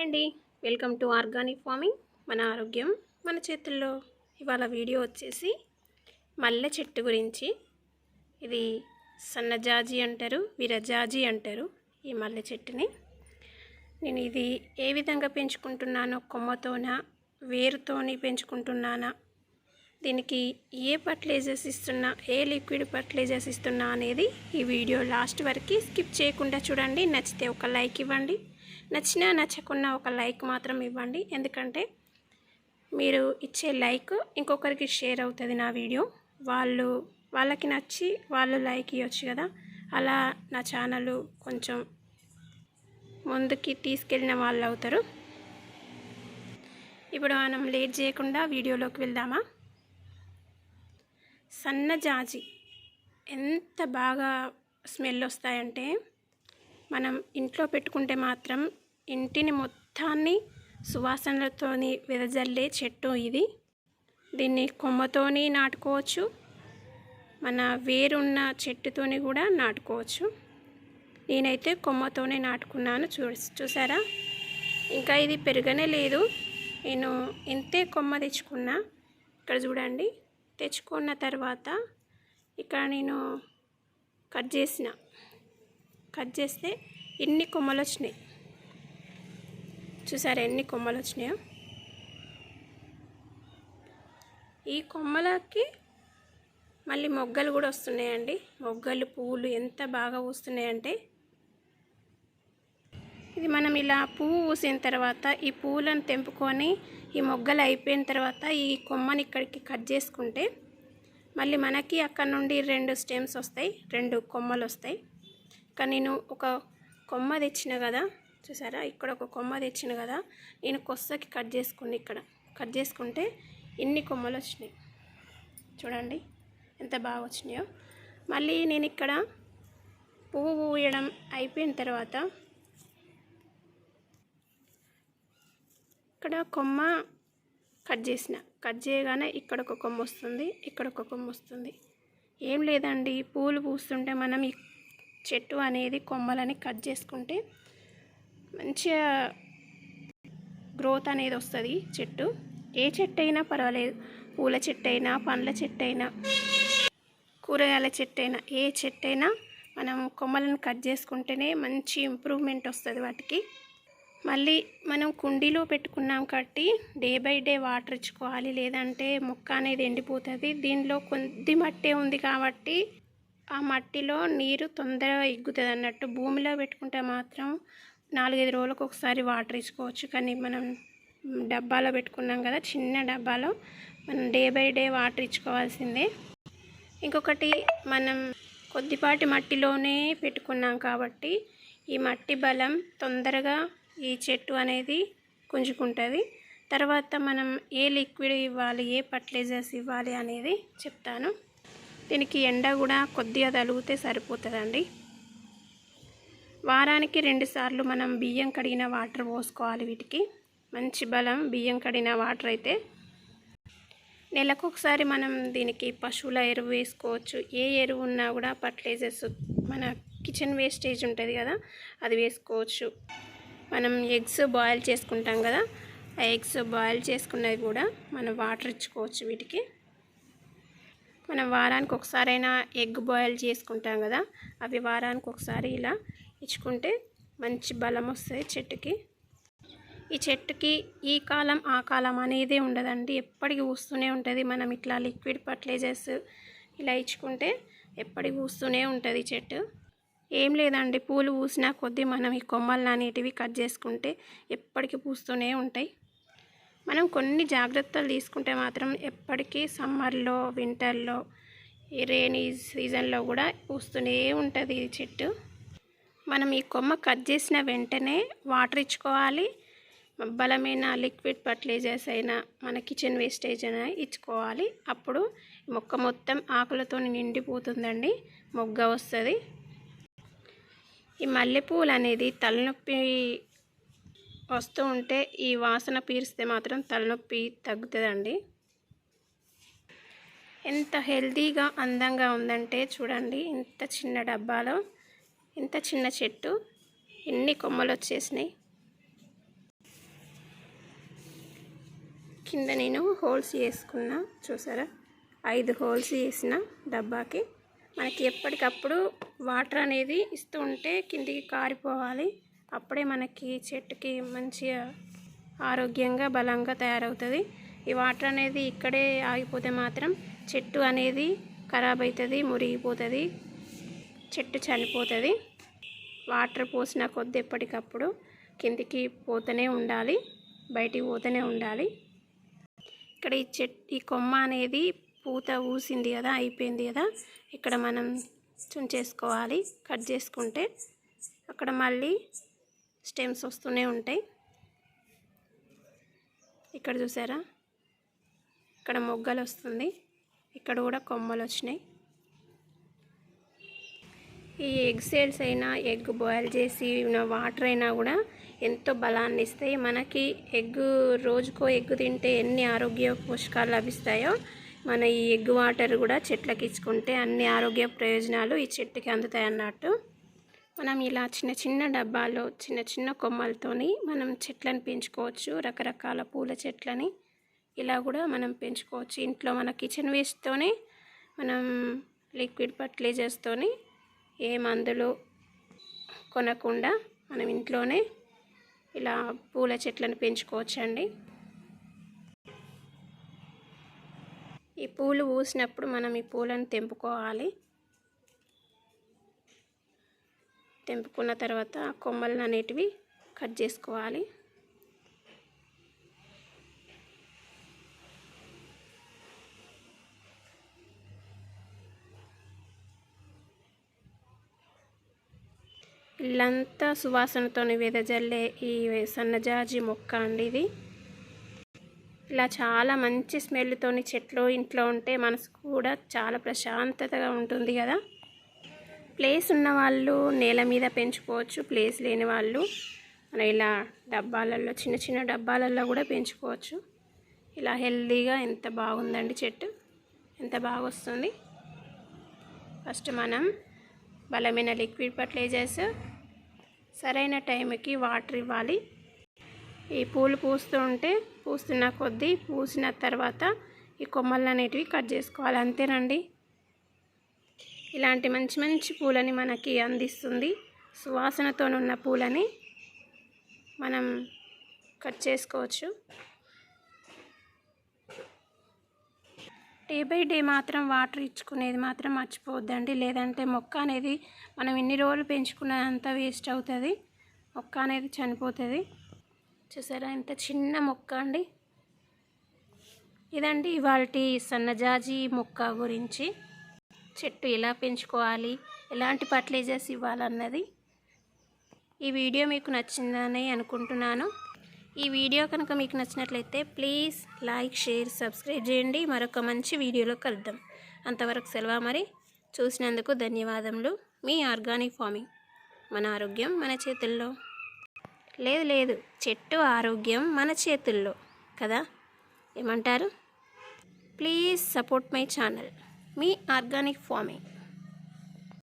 Hi అండి. Welcome to organic farming. మన ఆరోగ్యం మన చేతుల్లో. ఇవాళ వీడియో వచ్చేసి మల్లె చెట్టు గురించి. ఇది సన్నజాజి అంటారు విరజాజి అంటారు ఈ మల్లె చెట్టుని. నేను ఇది ఏ విధంగా పెంచుకుంటున్నానో కొమ్మతోనా వేరుతోని పెంచుకుంటున్నానా దీనికి ఏ ఫర్టిలైజర్స్ ఇస్తున్నా ఏ లిక్విడ్ ఫర్టిలైజర్స్ ఇస్తున్నా అనేది ఈ వీడియో లాస్ట్ వరకు స్కిప్ చేయకుండా చూడండి. నచ్చితే ఒక లైక్ ఇవ్వండి. నచ్చినా నచ్చకున్నా ఒక లైక్ మాత్రం ఇవ్వండి. ఎందుకంటే మీరు ఇచ్చే లైక్ ఇంకొకరికి షేర్ అవుతుంది నా వీడియో. వాళ్ళు వాళ్ళకి నచ్చి వాళ్ళు లైక్ ఇవ్వచ్చు కదా. అలా నా ఛానల్ కొంచెం ముందుకి తీసుకెళ్ళిన వాళ్ళు అవుతారు. ఇప్పుడు మనం లేట్ చేయకుండా వీడియోలోకి వెళ్దామా? సన్నజాజి ఎంత బాగా స్మెల్ వస్తాయంటే మనం ఇంట్లో పెట్టుకుంటే మాత్రం ఇంటిని మొత్తాన్ని సువాసనలతోని వెదజల్లే చెట్టు ఇది. దీన్ని కొమ్మతోని నాటుకోవచ్చు. మన వేరున్న చెట్టుతోని కూడా నాటుకోవచ్చు. నేనైతే కొమ్మతోనే నాటుకున్నాను. చూ చూసారా? ఇంకా ఇది పెరగనే లేదు. నేను ఇంతే కొమ్మ తెచ్చుకున్నా. ఇక్కడ చూడండి తెచ్చుకున్న తర్వాత ఇక్కడ నేను కట్ చేసిన. కట్ చేస్తే ఎన్ని కొమ్మలు వచ్చినాయి చూసారా ఎన్ని కొమ్మలు వచ్చినాయో? ఈ కొమ్మలకి మళ్ళీ మొగ్గలు కూడా వస్తున్నాయండి. మొగ్గలు పువ్వులు ఎంత బాగా పూస్తున్నాయంటే. ఇది మనం ఇలా పువ్వు పూసిన తర్వాత ఈ పువ్వులను తెంపుకొని ఈ మొగ్గలు అయిపోయిన తర్వాత ఈ కొమ్మని ఇక్కడికి కట్ చేసుకుంటే మళ్ళీ మనకి అక్కడ నుండి రెండు స్టెమ్స్ వస్తాయి రెండు కొమ్మలు వస్తాయి. కానీ నేను ఒక కొమ్మ తెచ్చిన కదా చూసారా? ఇక్కడ ఒక కొమ్మ తెచ్చిన కదా? నేను కొస్సకి కట్ చేసుకుని ఇక్కడ. కట్ చేసుకుంటే ఇన్ని కొమ్మలు వచ్చినాయి. చూడండి ఎంత బాగా వచ్చినాయో. మళ్ళీ నేను ఇక్కడ పువ్వు పూయడం అయిపోయిన తర్వాత ఇక్కడ కొమ్మ కట్ చేసిన. కట్ చేయగానే ఇక్కడ ఒక కొమ్మ వస్తుంది ఇక్కడ ఒక కొమ్మ వస్తుంది. ఏం లేదండి పూలు పూస్తుంటే మనం ఈ చెట్టు అనేది కొమ్మలని కట్ చేసుకుంటే మంచిగా గ్రోత్ అనేది వస్తుంది చెట్టు. ఏ చెట్టు అయినా పర్వాలేదు. పూల చెట్టు అయినా పండ్ల చెట్టు అయినా కూరగాయల చెట్టు అయినా ఏ చెట్టు అయినా మనం కొమ్మలను కట్ చేసుకుంటేనే మంచి ఇంప్రూవ్మెంట్ వస్తుంది వాటికి. మళ్ళీ మనం కుండీలో పెట్టుకున్నాం కాబట్టి డే బై డే వాటర్ ఇచ్చుకోవాలి. లేదంటే మొక్క అనేది ఎండిపోతుంది. దీనిలో కొద్ది మట్టే ఉంది కాబట్టి ఆ మట్టిలో నీరు తొందరగా ఎగ్గుతుంది అన్నట్టు. భూమిలో పెట్టుకుంటే మాత్రం నాలుగైదు రోజులకు ఒకసారి వాటర్ ఇచ్చుకోవచ్చు కానీ మనం డబ్బాలో పెట్టుకున్నాం కదా చిన్న డబ్బాలో మనం డే బై డే వాటర్ ఇచ్చుకోవాల్సిందే. ఇంకొకటి మనం కొద్దిపాటి మట్టిలోనే పెట్టుకున్నాం కాబట్టి ఈ మట్టి బలం తొందరగా ఈ చెట్టు అనేది గుంజుకుంటుంది తర్వాత మనం ఏ లిక్విడ్ ఇవ్వాలి ఏ ఫర్టిలైజర్స్ ఇవ్వాలి అనేది చెప్తాను. దీనికి ఎండ కూడా కొద్దిగా తలిగితే సరిపోతుందండి. వారానికి రెండుసార్లు మనం బియ్యం కడిగిన వాటర్ పోసుకోవాలి వీటికి. మంచి బలం బియ్యం కడిగిన వాటర్ అయితే. నెలకు ఒకసారి మనం దీనికి పశువుల ఎరువు వేసుకోవచ్చు. ఏ ఎరువు ఉన్నా కూడా ఫర్టిలైజర్స్ మన కిచెన్ వేస్టేజ్ ఉంటుంది కదా అది వేసుకోవచ్చు. మనం ఎగ్స్ బాయిల్ చేసుకుంటాం కదా ఆ ఎగ్స్ బాయిల్ చేసుకున్నవి కూడా మనం వాటర్ ఇచ్చుకోవచ్చు వీటికి. మనం వారానికి ఒకసారైనా ఎగ్ బాయిల్ చేసుకుంటాం కదా అవి వారానికి ఒకసారి ఇలా ఇచ్చుకుంటే మంచి బలం వస్తుంది చెట్టుకి. ఈ చెట్టుకి ఈ కాలం ఆ కాలం అనేది ఉండదండి. ఎప్పటికి పూస్తూనే ఉంటుంది. మనం ఇట్లా లిక్విడ్ ఫర్టిలైజర్స్ ఇలా ఇచ్చుకుంటే ఎప్పటికి పూస్తూనే ఉంటుంది చెట్టు. ఏం లేదండి. పూలు పూసినా కొద్దీ మనం ఈ కొమ్మలు అనేటివి కట్ చేసుకుంటే ఎప్పటికీ పూస్తూనే ఉంటాయి. మనం కొన్ని జాగ్రత్తలు తీసుకుంటే మాత్రం ఎప్పటికీ సమ్మర్లో వింటర్లో ఈ రైనీ సీజన్లో కూడా పూస్తూనే ఉంటుంది ఈ చెట్టు. మనం ఈ కొమ్మ కట్ చేసిన వెంటనే వాటర్ ఇచ్చుకోవాలి. బలమైన లిక్విడ్ ఫర్టిలైజర్స్ అయినా మన కిచెన్ వేస్టేజ్ అయినా ఇచ్చుకోవాలి. అప్పుడు మొక్క మొత్తం ఆకులతో నిండిపోతుందండి. మొగ్గ వస్తుంది. ఈ మల్లెపూలు అనేది తలనొప్పి వస్తూ ఉంటే ఈ వాసన పీరిస్తే మాత్రం తలనొప్పి తగ్గుతుందండి. ఎంత హెల్తీగా అందంగా ఉందంటే చూడండి ఇంత చిన్న డబ్బాలో ఇంత చిన్న చెట్టు ఎన్ని కొమ్మలు వచ్చేసినాయి కింద నేను హోల్స్ వేసుకున్నా చూసారా? ఐదు హోల్స్ వేసిన డబ్బాకి. మనకి ఎప్పటికప్పుడు వాటర్ అనేది ఇస్తూ ఉంటే కిందికి కారిపోవాలి. అప్పుడే మనకి చెట్టుకి మంచిగా ఆరోగ్యంగా బలంగా తయారవుతుంది. ఈ వాటర్ అనేది ఇక్కడే ఆగిపోతే మాత్రం చెట్టు అనేది ఖరాబ్ అవుతుంది మురిగిపోతుంది. చెట్టు చనిపోతుంది. వాటర్ పోసిన కొద్ది ఎప్పటికప్పుడు కిందికి పోతూనే ఉండాలి బయటికి పోతూనే ఉండాలి. ఇక్కడ ఈ చెట్ ఈ కొమ్మ అనేది పూత ఊసింది కదా అయిపోయింది కదా ఇక్కడ మనం చుంచేసుకోవాలి కట్ చేసుకుంటే. అక్కడ మళ్ళీ స్టెమ్స్ వస్తూనే ఉంటాయి. ఇక్కడ చూసారా? ఇక్కడ మొగ్గలు వస్తుంది. ఇక్కడ కూడా కొమ్మలు వచ్చినాయి. ఈ ఎగ్ సేల్స్ అయినా ఎగ్ బాయిల్ చేసి వాటర్ అయినా కూడా ఎంతో బలాన్ని ఇస్తాయి. మనకి ఎగ్ రోజుకో ఎగ్ తింటే ఎన్ని ఆరోగ్య పోషకాలు లభిస్తాయో మన ఈ ఎగ్ వాటర్ కూడా చెట్లకి ఇచ్చుకుంటే అన్ని ఆరోగ్య ప్రయోజనాలు ఈ చెట్టుకి అందుతాయి అన్నట్టు. మనం ఇలా చిన్న చిన్న డబ్బాలో చిన్న చిన్న కొమ్మలతోని మనం చెట్లను పెంచుకోవచ్చు. రకరకాల పూల చెట్లని ఇలా కూడా మనం పెంచుకోవచ్చు. ఇంట్లో మన కిచెన్ వేస్ట్తోనే మనం లిక్విడ్ ఫర్టిలైజర్స్తోని ఏ మందులు కొనకుండా మనం ఇంట్లోనే ఇలా పూల చెట్లను పెంచుకోవచ్చండి. ఈ పూలు పూసినప్పుడు మనం ఈ పూలను తెంపుకోవాలి. తెంపుకున్న తర్వాత కొమ్మలను అనేటివి కట్ చేసుకోవాలి. ఇల్లంతా సువాసనతో వెదజల్లే ఈ సన్నజాజి మొక్క అండి ఇది. ఇలా చాలా మంచి స్మెల్తోని చెట్లు ఇంట్లో ఉంటే మనసు కూడా చాలా ప్రశాంతతగా ఉంటుంది కదా. ప్లేస్ ఉన్న వాళ్ళు నేల మీద పెంచుకోవచ్చు ప్లేస్ లేని వాళ్ళు మనం ఇలా డబ్బాలలో చిన్న చిన్న డబ్బాలలో కూడా పెంచుకోవచ్చు. ఇలా హెల్తీగా ఎంత బాగుందండి చెట్టు. ఎంత బాగా వస్తుంది ఫస్ట్ మనం బలమైన లిక్విడ్ ఫర్టిలైజర్స్ సరైన టైంకి వాటర్ ఇవ్వాలి. ఈ పూలు పూస్తూ ఉంటే పూస్తున్న కొద్దీ పూసిన తర్వాత ఈ కొమ్మలు అనేటివి కట్ చేసుకోవాలి. అంతేనండి. ఇలాంటి మంచి మంచి పూలని మనకి అందిస్తుంది. సువాసనతోనున్న పూలని మనం కట్ చేసుకోవచ్చు. డే బై డే మాత్రం వాటర్ ఇచ్చుకునేది మాత్రం మర్చిపోవద్దండి. లేదంటే మొక్క అనేది మనం ఎన్ని రోజులు పెంచుకున్నదంతా వేస్ట్ అవుతుంది. మొక్క అనేది చనిపోతుంది. చూసారా? ఇంత చిన్న మొక్క అండి. ఇదండి ఇవాళ సన్నజాజి మొక్క గురించి. చెట్టు ఎలా పెంచుకోవాలి? ఎలాంటి ఫర్టిలైజర్స్ ఇవ్వాలన్నది ఈ వీడియో మీకు నచ్చిందని అనుకుంటున్నాను. ఈ వీడియో కనుక మీకు నచ్చినట్లయితే ప్లీజ్ లైక్ షేర్ సబ్స్క్రైబ్ చేయండి. మరొక మంచి వీడియోలో కలుద్దాం. అంతవరకు సెలవు మరి చూసినందుకు ధన్యవాదములు. మీ ఆర్గానిక్ ఫార్మింగ్. మన ఆరోగ్యం మన చేతుల్లో. లేదు లేదు. చెట్టు ఆరోగ్యం మన చేతుల్లో. కదా? ఏమంటారు? Please support my channel. Me organic farming.